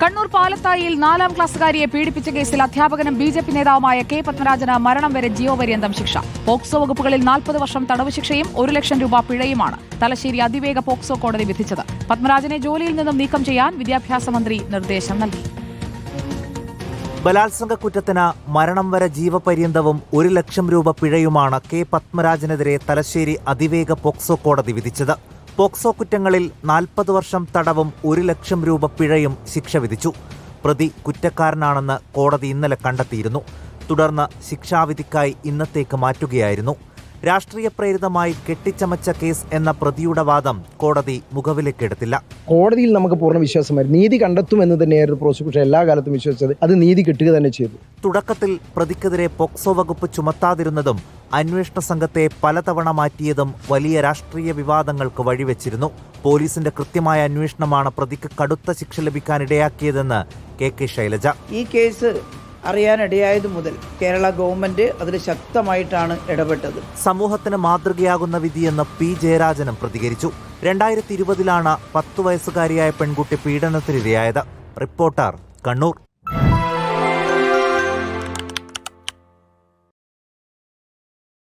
കണ്ണൂർ പാലത്തായിൽ നാലാം ക്ലാസ്സുകാരിയെ പീഡിപ്പിച്ച കേസിൽ അധ്യാപകനും ബി ജെ പി നേതാവുമായ കെ പത്മരാജന് മരണം വരെ ജീവപര്യന്തം ശിക്ഷ. പോക്സോ വകുപ്പുകളിൽ നാൽപ്പത് വർഷം തടവ് ശിക്ഷയും ഒരു ലക്ഷം രൂപ പിഴയുമാണ് തലശ്ശേരി അതിവേഗ പോക്സോ കോടതി വിധിച്ചത്. പത്മരാജനെ ജോലിയിൽ നിന്നും നീക്കം ചെയ്യാൻ വിദ്യാഭ്യാസ മന്ത്രി നിർദ്ദേശം നൽകി. ബലാത്സംഗ കുറ്റത്തിന് മരണം വരെ ജീവപര്യന്തവും ഒരു ലക്ഷം രൂപ പിഴയുമാണ് കെ പത്മരാജനെതിരെ തലശ്ശേരി അതിവേഗ പോക്സോ കോടതി വിധിച്ചത്. പോക്സോ കുറ്റങ്ങളിൽ നാൽപ്പത് വർഷം തടവും ഒരു ലക്ഷം രൂപ പിഴയും ശിക്ഷ വിധിച്ചു. പ്രതി കുറ്റക്കാരനാണെന്ന് കോടതി ഇന്നലെ കണ്ടെത്തിയിരുന്നു. തുടർന്ന് ശിക്ഷാവിധിക്കായി ഇന്നത്തേക്ക് മാറ്റുകയായിരുന്നു. രാഷ്ട്രീയ പ്രേരിതമായി കെട്ടിച്ചമച്ച കേസ് എന്ന പ്രതിയുടെ വാദം കോടതി മുഖവിലേക്കെടുത്തില്ല കോടതിയിൽ നമുക്ക് പൂർണ വിശ്വാസമായിരുന്നു. നീതി കണ്ടെത്തും എന്ന് തന്നെയായിരുന്നു പ്രോസിക്യൂഷൻ എല്ലാ കാലത്തും വിശ്വസിച്ചത്. അത് നീതി കിട്ടുക തന്നെ ചെയ്തു. തുടക്കത്തിൽ പ്രതിക്കെതിരെ പോക്സോ വകുപ്പ് ചുമത്താതിരുന്നതും അന്വേഷണ സംഘത്തെ പലതവണ മാറ്റിയതും വലിയ രാഷ്ട്രീയ വിവാദങ്ങൾക്ക് വഴിവെച്ചിരുന്നു. പോലീസിന്റെ കൃത്യമായ അന്വേഷണമാണ് പ്രതിക്ക് കടുത്ത ശിക്ഷ ലഭിക്കാനിടയാക്കിയതെന്ന് കെ കെ ശൈലജ. ഈ കേസ് അറിയാനിടയായത് മുതൽ കേരള ഗവൺമെന്റ് അതിൽ ശക്തമായിട്ടാണ് ഇടപെട്ടത്. സമൂഹത്തിന് മാതൃകയാകുന്ന വിധിയെന്ന് പി. ജയരാജനും പ്രതികരിച്ചു. രണ്ടായിരത്തി ഇരുപതിലാണ് പത്തു വയസ്സുകാരിയായ പെൺകുട്ടി പീഡനത്തിനിരയായത്. റിപ്പോർട്ടർ കണ്ണൂർ.